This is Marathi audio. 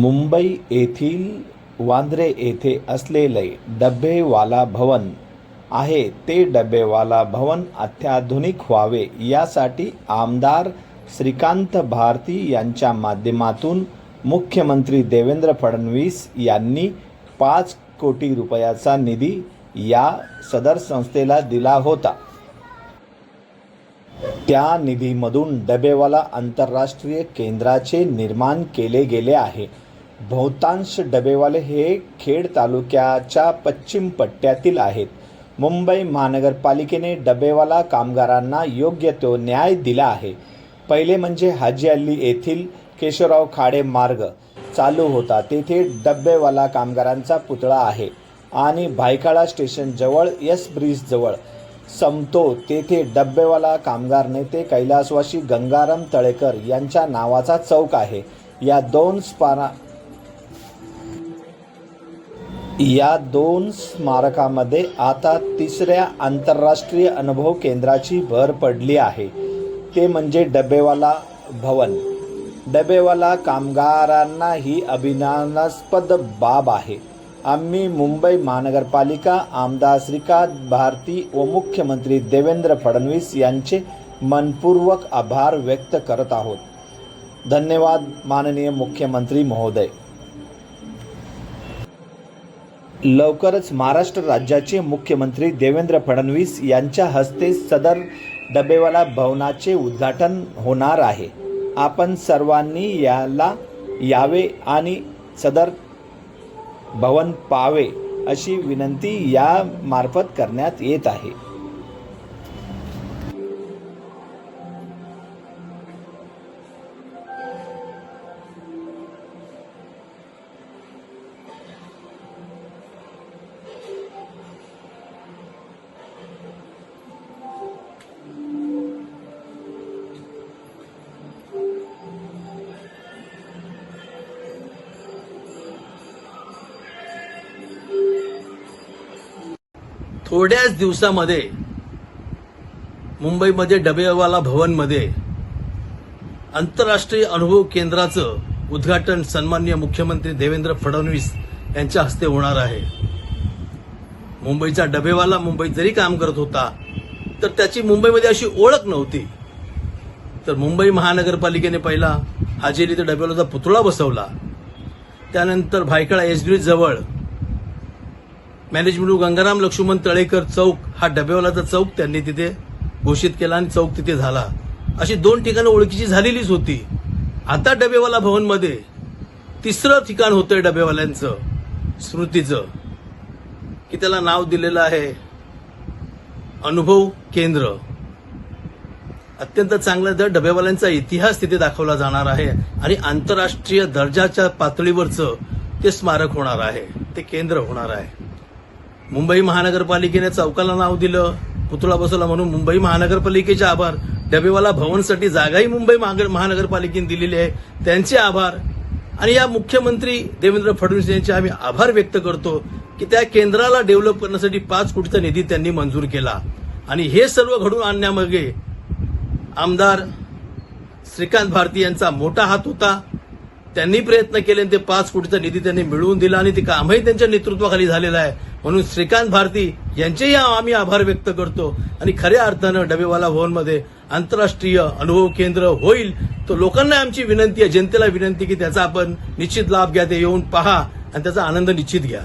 मुंबई येथील वांद्रे येथे असलेले डबेवाला भवन आहे. ते डबेवाला भवन अत्याधुनिक व्हावे यासाठी आमदार श्रीकांत भारती यांच्या माध्यमातून मुख्यमंत्री देवेंद्र फडणवीस यांनी पाच कोटी रुपयाचा निधी या सदर संस्थेला दिला होता. त्या निधीमधून डबेवाला आंतरराष्ट्रीय केंद्राचे निर्माण केले गेले आहे. बहुतांश डबेवाले हे खेड तालुक्याच्या पश्चिम पट्ट्यातील आहेत. मुंबई महानगरपालिकेने डबेवाला कामगारांना योग्य तो न्याय दिला आहे. पहिले म्हणजे हाजी अल्ली येथील केशवराव खाडे मार्ग चालू होता. तेथे डब्बेवाला कामगारांचा पुतळा आहे आणि भायखळा स्टेशनजवळ यस ब्रिजजवळ संपतो. तेथे डब्बेवाला कामगार नेते कैलासवासी गंगाराम तळेकर यांच्या नावाचा चौक आहे. या दोन स्पारा या दोन स्मारकामध्ये आता तिसऱ्या आंतरराष्ट्रीय अनुभव केंद्राची भर पडली आहे. ते म्हणजे डबेवाला भवन. डबेवाला कामगारांना ही अभिमानास्पद बाब आहे. आम्ही मुंबई महानगरपालिका आमदार श्रीकांत भारती व मुख्यमंत्री देवेंद्र फडणवीस यांचे मनपूर्वक आभार व्यक्त करत आहोत. धन्यवाद माननीय मुख्यमंत्री महोदय. लवकरच महाराष्ट्र राज्याचे मुख्यमंत्री देवेंद्र फडणवीस यांच्या हस्ते सदर डबेवाला भवनाचे उद्घाटन होणार आहे. आपण सर्वांनी याला यावे आणि सदर भवन पावे अशी विनंती या मार्फत करण्यात येत आहे. थोड्याच दिवसामध्ये मुंबईमध्ये डबेवाला भवनमध्ये आंतरराष्ट्रीय अनुभव केंद्राचं उद्घाटन सन्माननीय मुख्यमंत्री देवेंद्र फडणवीस यांच्या हस्ते होणार आहे. मुंबईचा डबेवाला मुंबईत जरी काम करत होता तर त्याची मुंबईमध्ये अशी ओळख नव्हती. तर मुंबई महानगरपालिकेने पहिला हाजेली ते डबेवालाचा पुतळा बसवला. त्यानंतर भायखळा एसडी जवळ मॅनेजमेंट गंगाराम लक्ष्मण तळेकर चौक हा डबेवालाचा चौक त्यांनी तिथे घोषित केला आणि चौक तिथे झाला. अशी दोन ठिकाणं ओळखीची झालेलीच होती. आता डबेवाला भवनमध्ये तिसरं ठिकाण होतंय डबेवाल्यांचं स्मृतीचं की त्याला नाव दिलेलं आहे अनुभव केंद्र. अत्यंत चांगला दर डबेवाल्यांचा इतिहास तिथे दाखवला जाणार आहे आणि आंतरराष्ट्रीय दर्जाच्या पातळीवरचं ते स्मारक होणार आहे ते केंद्र होणार आहे. मुंबई महानगरपालिकेने चौकाला नाव दिलं पुतळा बसवला म्हणून मुंबई महानगरपालिकेचे आभार. डबेवाला भवनसाठी जागाही मुंबई महानगरपालिकेने दिलेली आहे. त्यांचे आभार. आणि या मुख्यमंत्री देवेंद्र फडणवीस यांचे आम्ही आभार व्यक्त करतो की त्या केंद्राला डेव्हलप करण्यासाठी पाच कोटीचा निधी त्यांनी मंजूर केला. आणि हे सर्व घडून आणण्यामागे आमदार श्रीकांत भारती यांचा मोठा हात होता. त्यांनी प्रयत्न केले आणि ते पाच कोटीचा निधी त्यांनी मिळवून दिला आणि ते कामही त्यांच्या नेतृत्वाखाली झालेलं आहे. म्हणून श्रीकांत भारती यांचेही आम्ही आभार व्यक्त करतो. आणि खऱ्या अर्थानं डबेवाला भवनमध्ये आंतरराष्ट्रीय अनुभव केंद्र होईल तर लोकांना आमची विनंती आहे जनतेला विनंती की त्याचा आपण निश्चित लाभ घ्या ते येऊन पहा आणि त्याचा आनंद निश्चित घ्या.